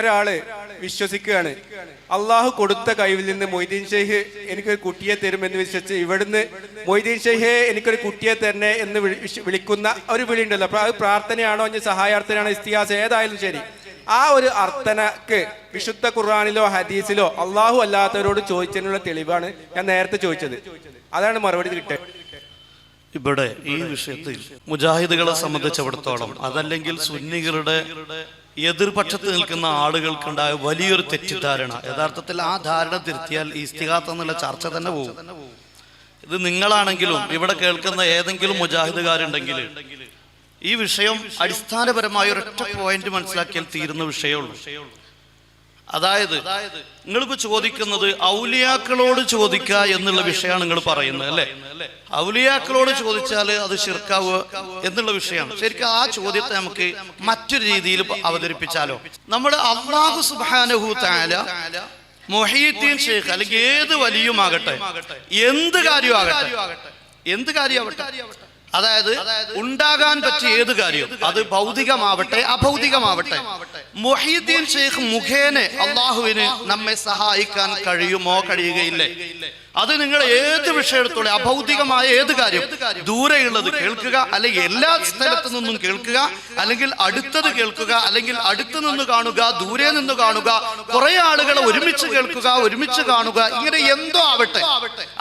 ഒരാൾ വിശ്വസിക്കുകയാണ്. അള്ളാഹു കൊടുത്ത കഴിവിൽ നിന്ന് മൊയ്തീൻ ഷെയ്ഖ് എനിക്കൊരു കുട്ടിയെ തരുമെന്ന് വിശ്വസിച്ച് ഇവിടുന്ന് മൊയ്തീൻ ഷെയ്ഖെ എനിക്കൊരു കുട്ടിയെ തരണേ എന്ന് വിളിക്കുന്ന ഒരു വിളി ഉണ്ടല്ലോ അത് പ്രാർത്ഥനയാണോ ഇനി സഹായാർത്ഥനയാണോ ഇസ്തിഹാസ് ഏതായാലും ശരി. ആ ഒരു അർത്ഥനക്ക് വിശുദ്ധ ഖുർആാനിലോ ഹദീസിലോ അള്ളാഹു അല്ലാത്തവരോട് ചോദിച്ചതിനുള്ള തെളിവാണ് ഞാൻ നേരത്തെ ചോദിച്ചത്. അതാണ് മറുപടി കിട്ടുക ഇവിടെ ഈ വിഷയത്തിൽ മുജാഹിദുകളെ സംബന്ധിച്ചിടത്തോളം അതല്ലെങ്കിൽ സുന്നികളുടെ എതിർപക്ഷത്ത് നിൽക്കുന്ന ആളുകൾക്കുണ്ടായ വലിയൊരു തെറ്റിദ്ധാരണ. യഥാർത്ഥത്തിൽ ആ ധാരണ തിരുത്തിയാൽ ഇസ്തിഹാത്ത് എന്നുള്ള ചർച്ച തന്നെ പോകും ഇത് നിങ്ങളാണെങ്കിലും ഇവിടെ കേൾക്കുന്ന ഏതെങ്കിലും മുജാഹിദുകാരുണ്ടെങ്കിൽ ഈ വിഷയം അടിസ്ഥാനപരമായ ഒരൊറ്റ പോയിന്റ് മനസ്സിലാക്കിയാൽ തീരുന്ന വിഷയമുള്ളൂ അതായത് നിങ്ങളിപ്പോ ചോദിക്കുന്നത് ഔലിയാക്കളോട് ചോദിക്ക എന്നുള്ള വിഷയമാണ് നിങ്ങൾ പറയുന്നത് അല്ലെ? ഔലിയാക്കളോട് ചോദിച്ചാൽ അത് ശിർക്കാവുക എന്നുള്ള വിഷയമാണ്. ശരിക്കും ആ ചോദ്യത്തെ നമുക്ക് മറ്റൊരു രീതിയിൽ അവതരിപ്പിച്ചാലോ? നമ്മുടെ അള്ളാഹു സുബാനഹു താല മൊഹീദ്ദീൻ ഷെയ്ഖ് അല്ലെങ്കിൽ ഏത് വലിയുമാകട്ടെ എന്ത് കാര്യമാകട്ടെ എന്ത് കാര്യമാവട്ടെ അതായത് ഉണ്ടാകാൻ പറ്റിയ ഏത് കാര്യം? അത് ഭൗതികമാവട്ടെ അഭൗതികമാവട്ടെ. മൊഹീദ്ദീൻ ഷെയ്ഖ് മുഖേന അള്ളാഹുവിന് നമ്മെ സഹായിക്കാൻ കഴിയുമോ കഴിയുകയില്ലേ? അത് നിങ്ങൾ ഏത് വിഷയം എടുത്തോളെ അഭൗതികമായ ഏത് കാര്യം? ദൂരെയുള്ളത് കേൾക്കുക അല്ലെങ്കിൽ എല്ലാ സ്ഥലത്തു നിന്നും കേൾക്കുക അല്ലെങ്കിൽ അടുത്തത് കേൾക്കുക അല്ലെങ്കിൽ അടുത്തു നിന്ന് കാണുക ദൂരെ നിന്ന് കാണുക കുറെ ആളുകളെ ഒരുമിച്ച് കേൾക്കുക ഒരുമിച്ച് കാണുക ഇങ്ങനെ എന്തോ ആവട്ടെ.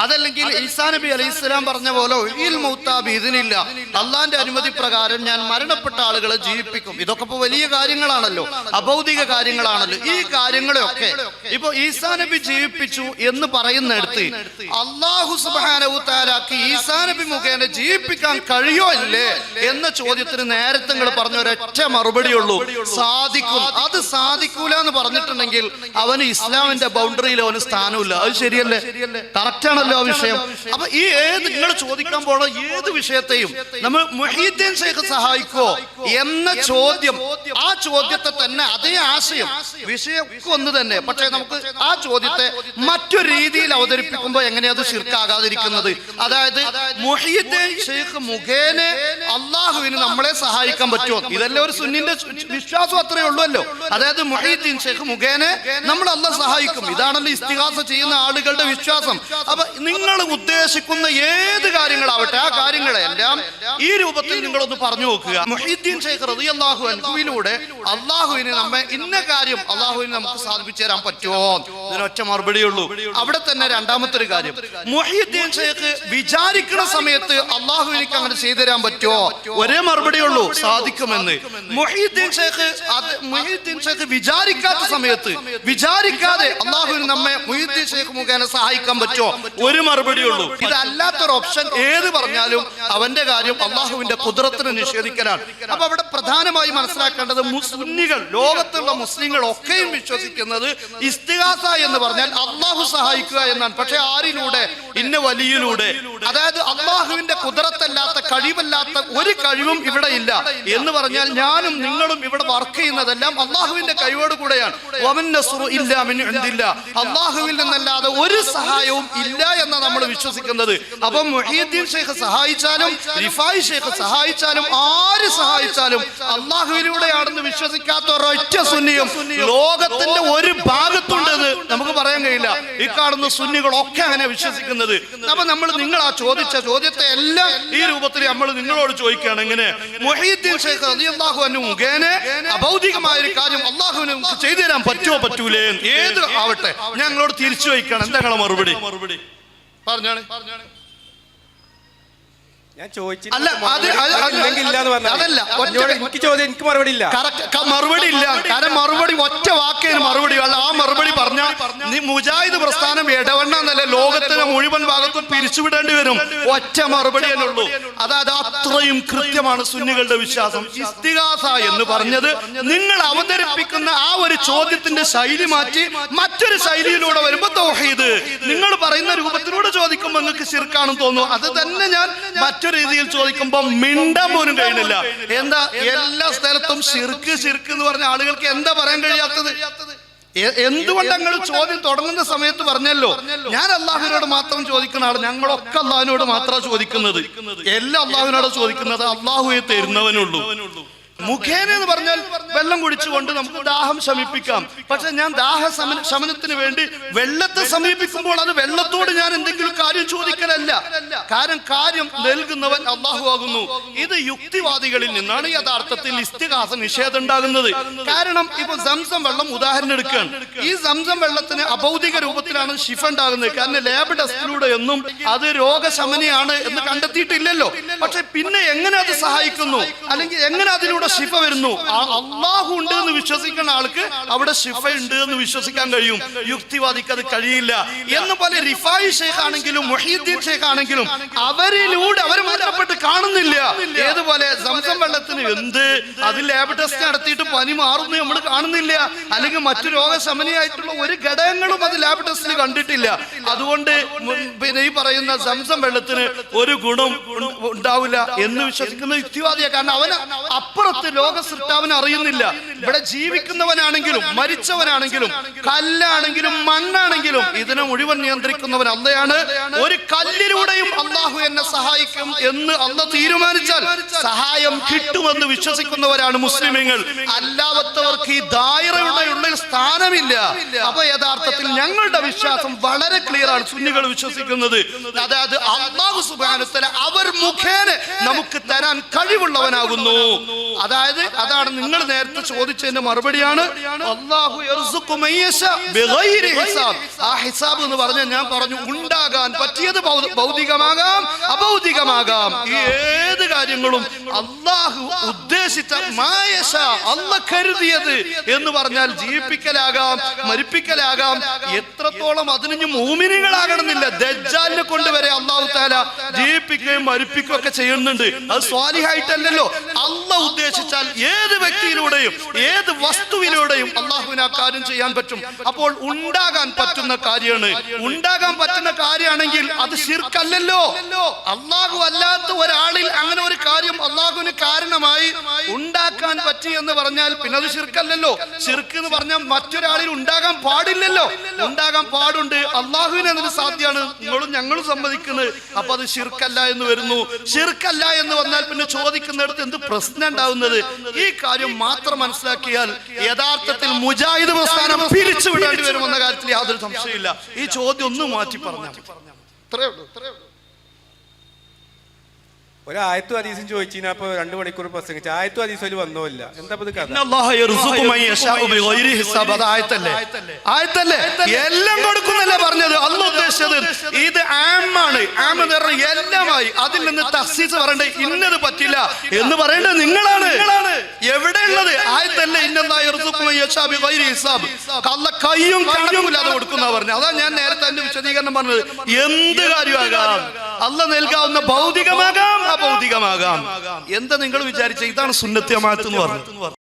അതല്ലെങ്കിൽ ഈസാ നബി അലൈഹി ഇസ്ലാം പറഞ്ഞ പോലെ "ഒഴിയിൽ മൗത്താബ് ഇതിനില്ല അള്ളാന്റെ അനുമതി പ്രകാരം ഞാൻ മരണപ്പെട്ട ആളുകളെ ജീവിപ്പിക്കും. ഇതൊക്കെ ഇപ്പൊ വലിയ കാര്യങ്ങളാണല്ലോ. അഭൗതിക കാര്യങ്ങളാണല്ലോ. ഈ കാര്യങ്ങളെയൊക്കെ ഇപ്പൊ ഈസാ നബി ജീവിപ്പിച്ചു എന്ന് പറയുന്നിടത്ത് അള്ളാഹു സുബാനവു താലാക്ക് ഈസാ നബി മുഖേന ജീവിപ്പിക്കാൻ കഴിയോ ഇല്ലേ? എന്ന ചോദ്യത്തിന് നേരത്തെ നിങ്ങൾ പറഞ്ഞ ഒരൊറ്റ മറുപടിയുള്ളൂ. സാധിക്കും. അത് സാധിക്കൂല എന്ന് പറഞ്ഞിട്ടുണ്ടെങ്കിൽ അവന് ഇസ്ലാമിന്റെ ബൗണ്ടറിയിൽ അവന് സ്ഥാനമില്ല. അത് ശരിയല്ലേ? കറക്റ്റ് ആണല്ലോ ആ വിഷയം. അപ്പൊ ഈ ഏത് നിങ്ങൾ ചോദിക്കാൻ പോണ ഏത് വിഷയത്തെയും നമ്മൾ മുഹീദ്ദീൻ ഷെയ്ഖ് സഹായിക്കോ എന്ന ചോദ്യം. ആ ചോദ്യത്തെ തന്നെ അതേ ആശയം. വിഷയമൊക്കെ ഒന്ന് തന്നെ. പക്ഷേ നമുക്ക് ആ ചോദ്യത്തെ മറ്റൊരു രീതിയിൽ അവതരിപ്പിക്കുമ്പോൾ എങ്ങനെയത് ശിർക്കാകാതിരിക്കുന്നത്? അതായത് മുഹീദ്ദീൻ ഷെയ്ഖ് മുഖേന അള്ളാഹുവിന് നമ്മളെ സഹായിക്കാൻ പറ്റുമോ? ഇതല്ലേ ഒരു സുന്നിന്റെ വിശ്വാസം അത്രേ ഉള്ളൂ അതായത് മുഹീദ്ദീൻ ഷെയ്ഖ് മുഖേന നമ്മൾ അല്ല സഹായിക്കും. ഇതാണല്ലോ ഇസ്തിഹാസ ചെയ്യുന്ന ആളുകളുടെ വിശ്വാസം. അപ്പൊ നിങ്ങൾ ഉദ്ദേശിക്കുന്ന ഏത് കാര്യങ്ങളാവട്ടെ ആ കാര്യങ്ങളെല്ലാം ഈ രൂപത്തിൽ നിങ്ങളൊന്ന് പറഞ്ഞു നോക്കുക. മുഹീദ്ദീൻ അള്ളാഹുവിന് നമ്മെ ഇന്ന കാര്യം അള്ളാഹുവിന് നമുക്ക് സാധിപ്പിച്ചു തരാൻ പറ്റുമോ? ഇതിനൊറ്റ മറുപടിയുള്ളൂ അവിടെ തന്നെ രണ്ടാമത്തെ ഒരു കാര്യം. മൊഹീദ്ദീൻ ഷെയ്ഖ് വിചാരിക്കുന്ന സമയത്ത് അള്ളാഹുവിനിക്ക് അങ്ങനെ ചെയ്തു തരാൻ പറ്റുമോ? ഒരേ മറുപടിയുള്ളൂ സാധിക്കുമെന്ന്. മൊഹീദ്ദീൻ ഷെയ്ഖ് മുഹീദ്ദീൻ ഷെയ്ഖ് വിചാരിക്കാത്ത സമയത്ത് വിചാരിക്കാതെ അള്ളാഹുവിന് നമ്മെ മൊഹീദ്ദീൻ ഷെയ്ഖ് മുഖേന സഹായിക്കാൻ പറ്റുമോ? ഒരു മറുപടിയുള്ളൂ. ഇതല്ലാത്തൊരു ഓപ്ഷൻ ഏത് പറഞ്ഞാലും അവന്റെ കാര്യം അള്ളാഹുവിന്റെ കുതിരത്തിന് നിഷേധിക്കലാണ്. അപ്പൊ അവിടെ പ്രധാനമായി മനസ്സിലാക്കേണ്ടത് മുസ്ലിങ്ങൾ ലോകത്തുള്ള മുസ്ലിങ്ങൾ ഒക്കെയും വിശ്വസിക്കുന്നത് ഇസ്തിഹാസ എന്ന് പറഞ്ഞാൽ അള്ളാഹു സഹായിക്കുക എന്നാണ്. പക്ഷെ ആരിലൂടെ? ഇന്ന വലിയിലൂടെ. അതായത് അള്ളാഹുവിന്റെ കുതിരത്തല്ലാത്ത കഴിവല്ലാത്ത ഒരു കഴിവും ഇവിടെ ഇല്ല. എന്ന് പറഞ്ഞാൽ ഞാനും നിങ്ങളും ഇവിടെ വർക്ക് ചെയ്യുന്നതെല്ലാം അള്ളാഹുവിന്റെ കഴിവോട് കൂടെയാണ്. അള്ളാഹുവിൽ നിന്നല്ലാതെ ഒരു സഹായവും ഇല്ല എന്ന് നമ്മൾ വിശ്വസിക്കുന്നത്. അപ്പൊ മുഹീദ്ദീൻ ഷെയ്ഖ് സഹായിച്ചാലും റിഫായി ഷെയ്ഖ് സഹായിച്ചാലും ആര് സഹായിച്ചാലും അള്ളാഹുവിലൂടെയാണെന്ന് വിശ്വസിക്കാത്ത ഒരൊറ്റ സുന്നിയും ലോകത്തിന്റെ ഒരു ഭാഗത്തുണ്ടെന്ന് നമുക്ക് പറയാൻ കഴിയില്ല. ഈ കാണുന്ന സുന്നികളൊക്കെ അങ്ങനെ വിശ്വസിക്കുന്നത്. അപ്പൊ നമ്മൾ നിങ്ങൾ ആ ചോദിച്ച ചോദ്യത്തെ എല്ലാം ഈ രൂപത്തിൽ നമ്മൾ നിങ്ങളോട് ചോദിക്കുകയാണ്. എങ്ങനെ? മൊഹീദ്ദീൻ ഷെയ്ഖ് അള്ളാഹു അനു മുഖേന അഭൗതികമായ ഒരു കാര്യം അള്ളാഹുവിന് ചെയ്തു തരാൻ പറ്റുമോ പറ്റൂലേ ഏത് ആവട്ടെ? ഞങ്ങളോട് തിരിച്ചു വയ്ക്കണം എന്താ മറുപടി? മറുപടി? പറഞ്ഞാണ്. ഞാൻ പറഞ്ഞാൽ അതല്ല, എനിക്ക് ചോദ്യം എനിക്ക് മറുപടി ഇല്ല. മറുപടി ഇല്ല. കാരണം മറുപടി ഒറ്റ വാക്കേന് മറുപടി അല്ല ആ മറുപടി പറഞ്ഞ നീ മുജാഹിദ് പ്രസ്ഥാനം ഇടവണ്ണ എന്നല്ല ലോകത്തിന്റെ മുഴുവൻ ഭാഗത്തും പിരിച്ചുവിടേണ്ടി വരും. ഒറ്റ മറുപടി ഉള്ളൂ. അതായത് അത്രയും കൃത്യമാണ് സുന്നികളുടെ വിശ്വാസം. ഇസ്തികാസ എന്ന് പറഞ്ഞത് നിങ്ങൾ അവതരിപ്പിക്കുന്ന ആ ഒരു ചോദ്യത്തിന്റെ ശൈലി മാറ്റി മറ്റൊരു ശൈലിയിലൂടെ വരുമ്പോ തൗഹീദ്. നിങ്ങൾ പറയുന്ന രൂപത്തിലൂടെ ചോദിക്കുമ്പോൾ നിങ്ങൾക്ക് ശിർക്കാണെന്ന് തോന്നുന്നു. അത് തന്നെ ഞാൻ മറ്റൊരു രീതിയിൽ ചോദിക്കുമ്പോൾ മിണ്ടാൻ പോലും കഴിയുന്നില്ല. എന്താ എല്ലാ സ്ഥലത്തും ശിർക്ക് ശിർക്ക് എന്ന് പറഞ്ഞ ആളുകൾക്ക് എന്താ പറയാൻ കഴിയാത്തത്? എന്തുകൊണ്ട് ഞങ്ങൾ ചോദ്യം തുടങ്ങുന്ന സമയത്ത് പറഞ്ഞല്ലോ? ഞാൻ അള്ളാഹുവിനോട് മാത്രം ചോദിക്കുന്ന ആൾ ഞങ്ങളൊക്കെ അള്ളാഹുവിനോട് മാത്രമാണ് ചോദിക്കുന്നത്. എല്ലാം അള്ളാഹുവിനോട് ചോദിക്കുന്നത്. അള്ളാഹുവെ തരുന്നവനുള്ളൂ. മുഖേന എന്ന് പറഞ്ഞാൽ വെള്ളം കുടിച്ചുകൊണ്ട് നമുക്ക് ദാഹം ശമിപ്പിക്കാം. പക്ഷെ ഞാൻ ദാഹ ശമന ശമനത്തിന് വേണ്ടി വെള്ളത്തെ സമീപിക്കുമ്പോൾ അത് വെള്ളത്തോട് ഞാൻ എന്തെങ്കിലും കാര്യം ചോദിക്കലല്ല. കാരണം കാര്യം നൽകുന്നവൻ അള്ളാഹു ആകുന്നു. ഇത് യുക്തിവാദികളിൽ നിന്നാണ് യഥാർത്ഥത്തിൽ ഇസ്തിഹാസ നിഷേധം ഉണ്ടാകുന്നത്. കാരണം ഇപ്പൊ സംസം വെള്ളം ഉദാഹരണം എടുക്കുകയാണ്. ഈ സംസം വെള്ളത്തിന് അഭൗതിക രൂപത്തിലാണ് ഷിഫ ഉണ്ടാകുന്നത്. കാരണം ലാബ് ടെസ്റ്റിലൂടെ ഒന്നും അത് രോഗശമനയാണ് എന്ന് കണ്ടെത്തിയിട്ടില്ലല്ലോ. പക്ഷെ പിന്നെ എങ്ങനെ അത് സഹായിക്കുന്നു? അല്ലെങ്കിൽ എങ്ങനെ അതിലൂടെ ഷിഫ വരുന്നു. ആ- അള്ളാഹു ഉണ്ട് എന്ന് വിശ്വസിക്കുന്ന ആൾക്ക് അവിടെ ശിഫ ഉണ്ട് എന്ന് വിശ്വസിക്കാൻ കഴിയും. യുക്തിവാദിക്ക് അത് കഴിയില്ല. എന്ന് പല റിഫായി ഷെയ്ഖ് ആണെങ്കിലും മൊഹീദ്ദീൻ ഷെയ്ഖ് ആണെങ്കിലും അവരിലൂടെ അവർ മരണപ്പെട്ട് കാണുന്നില്ല. ഏതുപോലെ സംസം വെള്ളത്തിന് എന്ത്? അത് ലാബ് ടെസ്റ്റ് നടത്തിയിട്ട് പനി മാറുന്നു നമ്മൾ കാണുന്നില്ല. അല്ലെങ്കിൽ മറ്റു രോഗശമനിയായിട്ടുള്ള ഒരു ഘടകങ്ങളും അത് ലാബ് ടെസ്റ്റിൽ കണ്ടിട്ടില്ല. അതുകൊണ്ട് പിന്നെ ഈ പറയുന്ന സംസം വെള്ളത്തിന് ഒരു ഗുണം ഉണ്ടാവില്ല എന്ന് വിശ്വസിക്കുന്ന യുക്തിവാദിയാണ്. കാരണം അവന് അപ്പുറത്ത് ലോക സൃഷ്ടാവിനെ അറിയുന്നില്ല. ഇവിടെ ജീവിക്കുന്നവനാണെങ്കിലും മരിച്ചവനാണെങ്കിലും കല്ലാണെങ്കിലും മണ്ണാണെങ്കിലും ഇതിനെ മുഴുവൻ നിയന്ത്രിക്കുന്നവൻ അല്ലയാണ് ഒരു കല്ലിലൂടെയും അള്ളാഹു എന്നെ സഹായിക്കും എന്ന് അല്ല തീരുമാനിച്ചാൽ സഹായം കിട്ടുമെന്ന് വിശ്വസിക്കുന്നവരാണ് മുസ്ലിമീങ്ങൾ. അല്ലാത്തവർക്ക് ഈ ദായറയുടെ ഉള്ളിൽ സ്ഥാനമില്ല. അപ്പൊ യഥാർത്ഥത്തിൽ ഞങ്ങളുടെ വിശ്വാസം വളരെ ക്ലിയർ ആണ് സുന്നികൾ വിശ്വസിക്കുന്നത്. അതായത് അള്ളാഹു സുബാനുത്തല അവർ മുഖേന നമുക്ക് തരാൻ കഴിവുള്ളവനാകുന്നു. അതായത് അതാണ് നിങ്ങൾ നേരത്തെ ചോദിച്ചതിന്റെ മറുപടിയാണ് അള്ളാഹു. ആ ഹിസാബ്. എന്ന് പറഞ്ഞാൽ ഞാൻ പറഞ്ഞു ഉണ്ടാകാൻ പറ്റിയത് ഭൗതികമാകാം അഭൗതികമാകാം ഈ ഏത് കാര്യങ്ങളും അള്ളാഹു ഉദ്ദേശിച്ച മായശ അല്ല കരുതിയത് എന്ന് പറഞ്ഞാൽ ജീവിപ്പിക്കലാകാം മരിപ്പിക്കലാകാം. എത്രത്തോളം അതിന് മൂമിനികളാകണമെന്നില്ല. ദജ്ജാലിനെ കൊണ്ട് താല ജീവിപ്പിക്കുകയും മരിപ്പിക്കുകയും ഒക്കെ ചെയ്യുന്നുണ്ട്. അത് സ്വാലിഹായിട്ടല്ലല്ലോ. അല്ല ഉദ്ദേശിച്ചാൽ ഏത് വ്യക്തിയിലൂടെയും ഏത് വസ്തുവിലൂടെയും അള്ളാഹുവിന് ആ കാര്യം ചെയ്യാൻ പറ്റും. അപ്പോൾ ഉണ്ടാകാൻ പറ്റുന്ന കാര്യമാണ്. ഉണ്ടാകാൻ പറ്റുന്ന കാര്യമാണെങ്കിൽ അത് ശിർക്കല്ലല്ലോ. അള്ളാഹു അല്ലാത്ത ഒരാളിൽ അങ്ങനെ ഒരു കാര്യം അള്ളാഹുവിന് കാരണമായി ഉണ്ടാക്കാൻ പറ്റി എന്ന് പറഞ്ഞാൽ പിന്നെ അത് ശിർക്കല്ലല്ലോ. ശിർക്ക് എന്ന് പറഞ്ഞാൽ മറ്റൊരാളിൽ ഉണ്ടാകാൻ പാടില്ലല്ലോ. ഉണ്ടാകാൻ പാടുണ്ട്. അള്ളാഹുവിന് അതിന് സാധ്യമാണ്. നിങ്ങളും ഞങ്ങളും സമ്മതിക്കുന്നത്. അപ്പൊ അത് ശിർക്കല്ല എന്ന് വരുന്നു. ശിർക്കല്ല എന്ന് വന്നാൽ പിന്നെ ചോദിക്കുന്നിടത്ത് എന്ത് പ്രശ്നം ഉണ്ടാവുന്നത്? ഈ കാര്യം മാത്രം മനസ്സിലാക്കിയാൽ യഥാർത്ഥത്തിൽ മുജാഹിദ് പ്രസ്ഥാനം പിരിച്ചുവിടേണ്ടി വരുമെന്ന കാര്യത്തിൽ യാതൊരു സംശയമില്ല ഈ ചോദ്യം ഒന്ന് മാറ്റി പറഞ്ഞു ഇത്രയേ ഉള്ളൂ ഉള്ളൂ. മണിക്കൂർ. ആയത്തല്ലേ? എല്ലാം കൊടുക്കുന്നല്ലേ ഉദ്ദേശിച്ചത് ഇത് ആം എന്ന് എല്ലാമായി. അതിൽ നിന്ന് തസ്സീസ് പറയണ്ടേ? ഇന്നത് പറ്റില്ല എന്ന് പറയേണ്ടത് നിങ്ങളാണ്. എവിടെയുള്ളത് ആയത്തല്ലേ ആയി ഹിസാബ്. കള്ള കയ്യും കണക്കുമില്ലാതെ കൊടുക്കുന്ന പറഞ്ഞു. അതാ ഞാൻ നേരത്തെ എന്റെ വിശദീകരണം പറഞ്ഞത്. എന്ത് കാര്യമാകാം? അല്ല നൽകാവുന്ന ഭൗതികമാകാം? അഭൗതികമാകാം. എന്താ നിങ്ങൾ വിചാരിച്ച? ഇതാണ് സുന്നത്യമാത്ത് എന്ന് പറഞ്ഞു